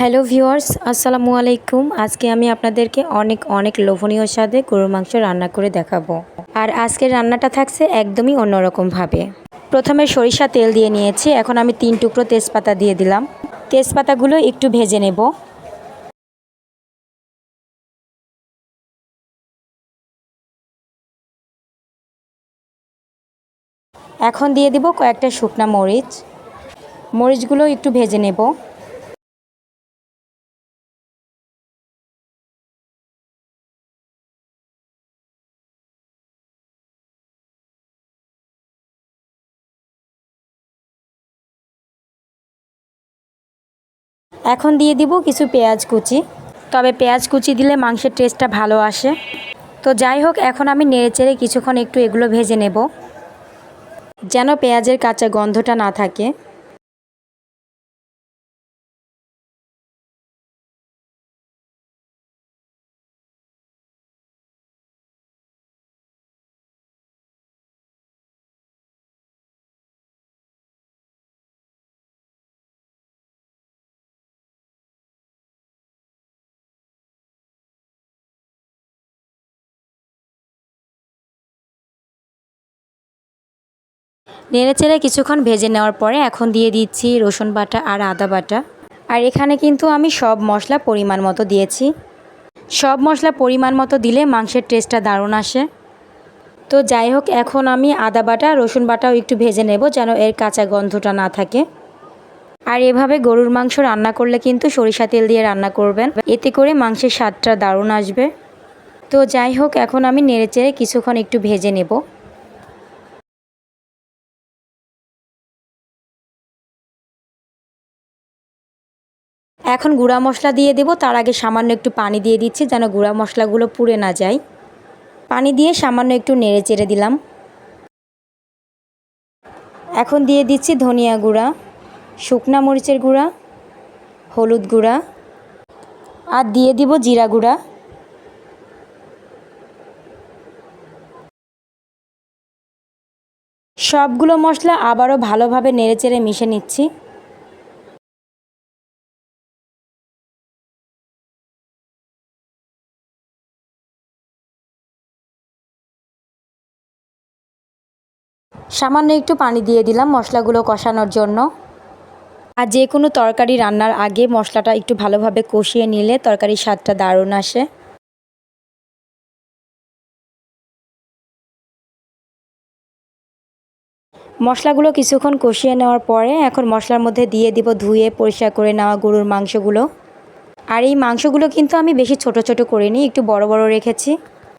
Hello viewers, আসসালামু আলাইকুম। আজকে আমি আপনাদেরকে অনেক অনেক লোভনীয় স্বাদে গরুর মাংস রান্না করে দেখাবো। আর আজকের রান্নাটা থাকছে একদমই অন্যরকমভাবে। প্রথমে সরিষা তেল দিয়ে নিয়েছি, এখন আমি তিন টুকরো তেজপাতা দিয়ে দিলাম। তেজপাতাগুলো একটু ভেজে নেব। এখন দিয়ে দিব কয়েকটা শুকনা মরিচ। মরিচগুলো একটু ভেজে নেব। এখন দিয়ে দিব কিছু পেঁয়াজ কুচি। তবে পেঁয়াজ কুচি দিলে মাংসের টেস্টটা ভালো আসে। তো যাই হোক, এখন আমি নেড়েচেড়ে কিছুক্ষণ একটু এগুলো ভেজে নেব। যেন পেঁয়াজের কাঁচা গন্ধটা না থাকে। নেড়ে চেড়ে কিছুক্ষণ ভেজে নেওয়ার পরে এখন দিয়ে দিচ্ছি রসুন বাটা আর আদা বাটা। আর এখানে কিন্তু আমি সব মশলা পরিমাণ মতো দিয়েছি। সব মশলা পরিমাণ মতো দিলে মাংসের টেস্টটা দারুণ আসে। তো যাই হোক, এখন আমি আদা বাটা, রসুন বাটাও একটু ভেজে নেব যেন এর কাঁচা গন্ধটা না থাকে। আর এভাবে গরুর মাংস রান্না করলে কিন্তু সরিষা তেল দিয়ে রান্না করবেন। এতে করে মাংসের স্বাদটা দারুণ আসবে। তো যাই হোক, এখন আমি নেড়ে চেড়ে কিছুক্ষণ একটু ভেজে নেব। এখন গুঁড়া মশলা দিয়ে দেব, তার আগে সামান্য একটু পানি দিয়ে দিচ্ছি যেন গুঁড়া মশলাগুলো পুড়ে না যায়। পানি দিয়ে সামান্য একটু নেড়ে চেড়ে দিলাম। এখন দিয়ে দিচ্ছি ধনিয়া গুঁড়া, শুকনা মরিচের গুঁড়া, হলুদ গুঁড়া, আর দিয়ে দিব জিরা গুঁড়া। সবগুলো মশলা আবারও ভালোভাবে নেড়েচেড়ে মিশে নিচ্ছি। সামান্য একটু পানি দিয়ে দিলাম মশলাগুলো কষানোর জন্য। আর যে কোনো তরকারি রান্নার আগে মশলাটা একটু ভালোভাবে কষিয়ে নিলে তরকারির স্বাদটা দারুণ আসে। মশলাগুলো কিছুক্ষণ কষিয়ে নেওয়ার পরে এখন মশলার মধ্যে দিয়ে দিব ধুয়ে পরিষ্কার করে নেওয়া গরুর মাংসগুলো। আর এই মাংসগুলো কিন্তু আমি বেশি ছোট ছোট করিনি, একটু বড় বড় রেখেছি।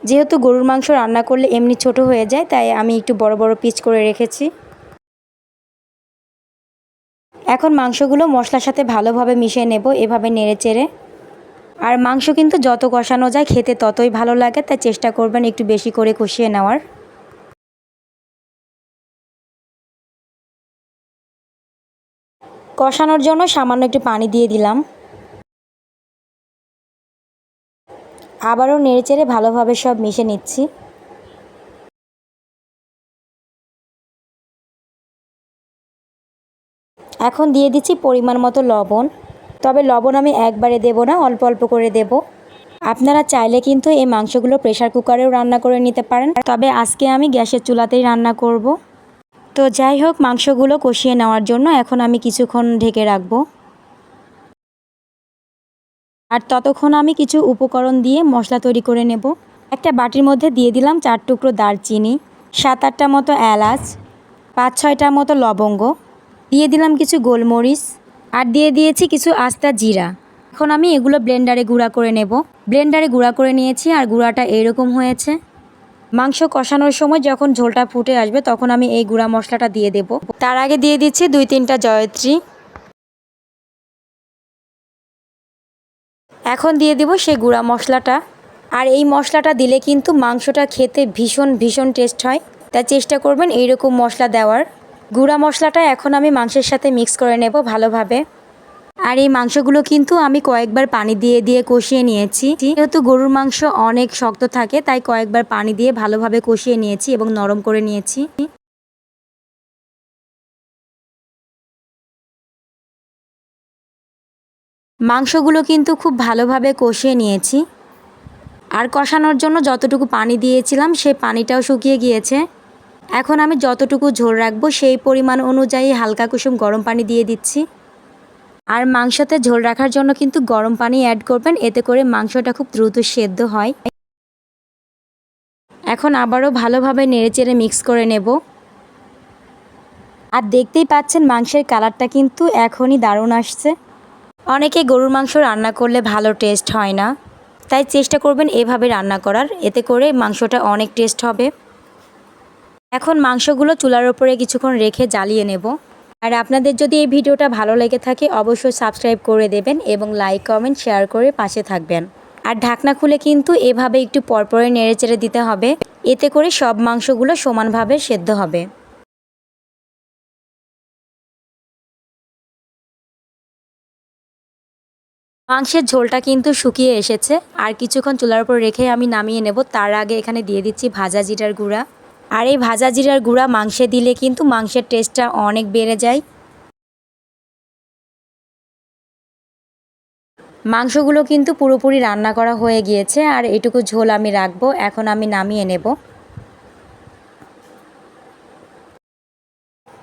যেহেতু গরুর মাংস রান্না করলে এমনি ছোট হয়ে যায়, তাই আমি একটু বড় বড় পিচ করে রেখেছি। এখন মাংসগুলো মশলার সাথে ভালোভাবে মিশিয়ে নেব, এভাবে নেড়ে চেড়ে। আর মাংস কিন্তু যত কষানো যায় খেতে ততই ভালো লাগে, তাই চেষ্টা করবেন একটু বেশি করে কষিয়ে নেওয়ার। কষানোর জন্য সামান্য একটু পানি দিয়ে দিলাম। আবারও নেড়েচেড়ে ভালোভাবে সব মিশে নিচ্ছি। এখন দিয়ে দিচ্ছি পরিমাণ মতো লবণ। তবে লবণ আমি একবারে দেব না, অল্প অল্প করে দেব। আপনারা চাইলে কিন্তু এই মাংসগুলো প্রেশার কুকারেও রান্না করে নিতে পারেন। তবে আজকে আমি গ্যাসের চুলাতেই রান্না করব। তো যাই হোক, মাংসগুলো কষিয়ে নেওয়ার জন্য এখন আমি কিছুক্ষণ ঢেকে রাখব। আর ততক্ষণ আমি কিছু উপকরণ দিয়ে মশলা তৈরি করে নেব। একটা বাটির মধ্যে দিয়ে দিলাম চার টুকরো দারচিনি, সাত আটটা মতো এলাচ, পাঁচ ছয়টার মতো লবঙ্গ, দিয়ে দিলাম কিছু গোলমরিচ আর দিয়ে দিয়েছি কিছু আস্তা জিরা। এখন আমি এগুলো ব্লেন্ডারে গুঁড়া করে নেব। ব্লেন্ডারে গুঁড়া করে নিয়েছি আর গুঁড়াটা এরকম হয়েছে। মাংস কষানোর সময় যখন ঝোলটা ফুটে আসবে তখন আমি এই গুঁড়া মশলাটা দিয়ে দেব। তার আগে দিয়ে দিচ্ছি দুই তিনটা জয়ত্রী। এখন দিয়ে দেব সেই গুঁড়া মশলাটা। আর এই মশলাটা দিলে কিন্তু মাংসটা খেতে ভীষণ ভীষণ টেস্ট হয়। তাই চেষ্টা করবেন এইরকম মশলা দেওয়ার। গুঁড়া মশলাটা এখন আমি মাংসের সাথে মিক্স করে নেব ভালোভাবে। আর এই মাংসগুলো কিন্তু আমি কয়েকবার পানি দিয়ে দিয়ে কষিয়ে নিয়েছি। যেহেতু গরুর মাংস অনেক শক্ত থাকে, তাই কয়েকবার পানি দিয়ে ভালোভাবে কষিয়ে নিয়েছি এবং নরম করে নিয়েছি। মাংসগুলো কিন্তু খুব ভালোভাবে কষিয়ে নিয়েছি। আর কষানোর জন্য যতটুকু পানি দিয়েছিলাম সেই পানিটাও শুকিয়ে গিয়েছে। এখন আমি যতটুকু ঝোল রাখব, সেই পরিমাণ অনুযায়ী হালকা কুসুম গরম পানি দিয়ে দিচ্ছি। আর মাংসতে ঝোল রাখার জন্য কিন্তু গরম পানি অ্যাড করবেন, এতে করে মাংসটা খুব দ্রুত সেদ্ধ হয়। এখন আবারও ভালোভাবে নেড়েচেড়ে মিক্স করে নেব। আর দেখতেই পাচ্ছেন মাংসের কালারটা কিন্তু এখনই দারুণ আসছে। অনেকে গরুর মাংস রান্না করলে ভালো টেস্ট হয় না। তাই চেষ্টা করবেন এভাবে রান্না করার। এতে করে মাংসটা অনেক টেস্ট হবে। এখন মাংসগুলো চুলার ওপরে কিছুক্ষণ রেখে জ্বালিয়ে নেব। আর আপনাদের যদি এই ভিডিওটা ভালো লেগে থাকে, অবশ্যই সাবস্ক্রাইব করে দেবেন এবং লাইক কমেন্ট শেয়ার করে পাশে থাকবেন। আর ঢাকনা খুলে কিন্তু এভাবে একটু পরপরে নেড়ে চেড়ে দিতে হবে। এতে করে সব মাংসগুলো সমানভাবে সেদ্ধ হবে। মাংসের ঝোলটা কিন্তু শুকিয়ে এসেছে। আর কিছুক্ষণ চুলার উপর রেখে আমি নামিয়ে নেব। তার আগে এখানে দিয়ে দিচ্ছি ভাজা জিরার গুঁড়া। আর এই ভাজা জিরার গুঁড়া মাংসে দিলে কিন্তু মাংসের টেস্টটা অনেক বেড়ে যায়। মাংসগুলো কিন্তু পুরোপুরি রান্না করা হয়ে গিয়েছে। আর এটুকু ঝোল আমি রাখব। এখন আমি নামিয়ে নেব।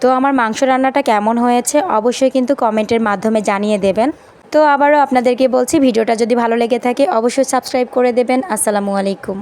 তো আমার মাংস রান্নাটা কেমন হয়েছে অবশ্যই কিন্তু কমেন্টের মাধ্যমে জানিয়ে দেবেন। তো আবারও আপনাদেরকে বলছি, ভিডিওটা যদি ভালো লেগে থাকে অবশ্যই সাবস্ক্রাইব করে দেবেন। আসসালামু আলাইকুম।